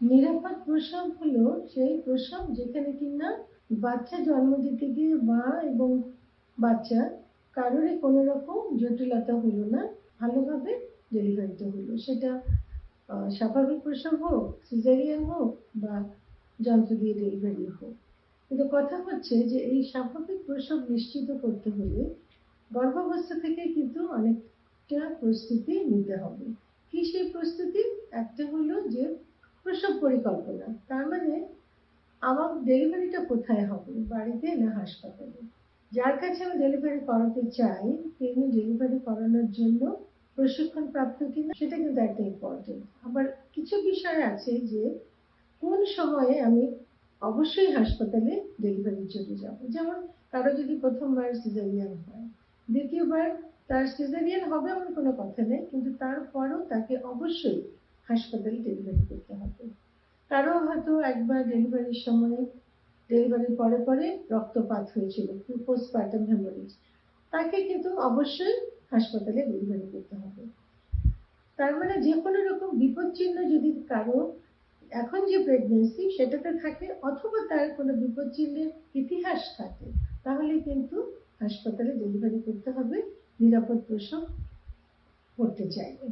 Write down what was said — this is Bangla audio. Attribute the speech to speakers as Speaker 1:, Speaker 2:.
Speaker 1: নিরাপদ প্রসব হলো সেই প্রসব যেখানে কিনা বাচ্চা জন্ম দিতে গিয়ে মা এবং বাচ্চা কারোরই কোনো রকম জটিলতা হলো না, ভালোভাবে ডেলিভারিটা হলো। সেটা স্বাভাবিক প্রসব হোক সিজারিয়ান হোক বা যন্ত্র দিয়ে ডেলিভারি হোক। কিন্তু কথা হচ্ছে যে এই স্বাভাবিক প্রসব নিশ্চিত করতে হলে গর্ভাবস্থা থেকে কিন্তু অনেকটা প্রস্তুতি নিতে হবে। কি সেই প্রস্তুতি? একটা হলো পরিকল্পনা। তার মানে আমার ডেলিভারিটা কোথায় হবে? বাড়িতে না হাসপাতালে? যার কাছে আমি ডেলিভারি করাতে চাই, তিনি ডেলিভারি করানোর জন্য প্রশিক্ষণ প্রাপ্ত কিনা, সেটা কিন্তু একটা ইম্পর্টেন্ট আবার কিছু বিষয় আছে যে কোন সময়ে আমি অবশ্যই হাসপাতালে ডেলিভারির জন্য যাব। যেমন কারও যদি প্রথমবার সিজারিয়ান হয়, দ্বিতীয়বার তার সিজারিয়ান হবে এমন কোনো কথা নেই, কিন্তু তারপরও তাকে অবশ্যই হাসপাতালে ডেলিভারি করতে হবে। কারও হয়তো একবার ডেলিভারির সময় ডেলিভারির পরে পরে রক্তপাত হয়েছিল পোস্টপার্টাম হেমোরেজ তাকে কিন্তু অবশ্যই হাসপাতালে ডেলিভারি করতে হবে। তার মানে যে কোনো রকম বিপদ চিহ্ন যদি কারও এখন যে প্রেগনেন্সি সেটাতে থাকে অথবা তার কোনো বিপদ চিহ্নের ইতিহাস থাকে, তাহলে কিন্তু হাসপাতালে ডেলিভারি করতে হবে, নিরাপদ প্রসব করতে চাইলে